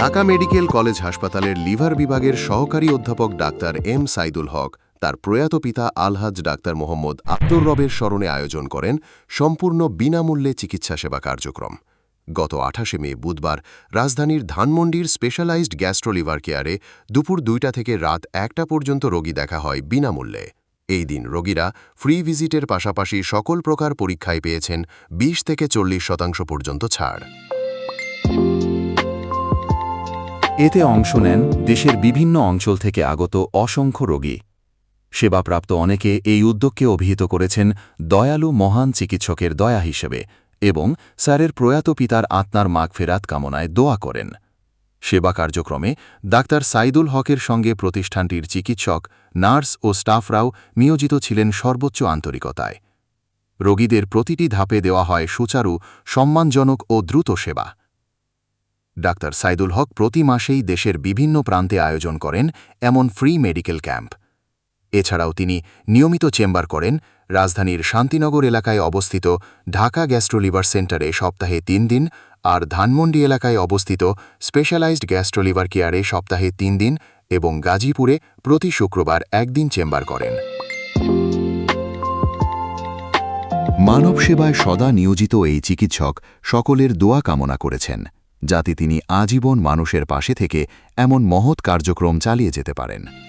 Dhaka medical college হাসপাতালের liver বিভাগের সহকারী অধ্যাপক ডাক্তার এম সাইদুল হক, তার প্রয়াত পিতা আলহাজ ডাক্তার মোহাম্মদ আব্দুর রবের স্মরণে আয়োজন করেন সম্পূর্ণ বিনামূল্যে চিকিৎসা সেবা কার্যক্রম। গত আঠাশে মে বুধবার রাজধানীর ধানমন্ডির স্পেশালাইজড গ্যাস্ট্রোলিভার কেয়ারে দুপুর দুইটা থেকে রাত একটা পর্যন্ত রোগী দেখা হয় বিনামূল্যে। এই দিন রোগীরা ফ্রি ভিজিটের পাশাপাশি সকল প্রকার পরীক্ষায় পেয়েছেন ২০ থেকে চল্লিশ শতাংশ পর্যন্ত ছাড়। এতে অংশ নেন দেশের বিভিন্ন অঞ্চল থেকে আগত অসংখ্য রোগী। সেবাপ্রাপ্ত অনেকে এই উদ্যোগকে অভিহিত করেছেন দয়ালু মহান চিকিৎসকের দয়া হিসেবে এবং স্যারের প্রয়াত পিতার আত্মার মাগফেরাত কামনায় দোয়া করেন। সেবা কার্যক্রমে ডাক্তার সাইদুল হকের সঙ্গে প্রতিষ্ঠানটির চিকিৎসক, নার্স ও স্টাফরাও নিয়োজিত ছিলেন সর্বোচ্চ আন্তরিকতায়। রোগীদের প্রতিটি ধাপে দেওয়া হয় সুচারু, সম্মানজনক ও দ্রুত সেবা। ডাক্তার সাইদুল হক প্রতি মাসেই দেশের বিভিন্ন প্রান্তে আয়োজন করেন এমন ফ্রি মেডিকেল ক্যাম্প। এছাড়াও তিনি নিয়মিত চেম্বার করেন রাজধানীর শান্তিনগর এলাকায় অবস্থিত ঢাকা গ্যাস্ট্রোলিভার সেন্টারে সপ্তাহে তিন দিন আর ধানমন্ডি এলাকায় অবস্থিত স্পেশালাইজড গ্যাস্ট্রোলিভার কেয়ারে সপ্তাহে তিন দিন এবং গাজীপুরে প্রতি শুক্রবার একদিন চেম্বার করেন। মানব সেবায় সদা নিয়োজিত এই চিকিৎসক সকলের দোয়া কামনা করেছেন। যাতে তিনি আজীবন মানুষের পাশে থেকে এমন মহৎ কার্যক্রম চালিয়ে যেতে পারেন।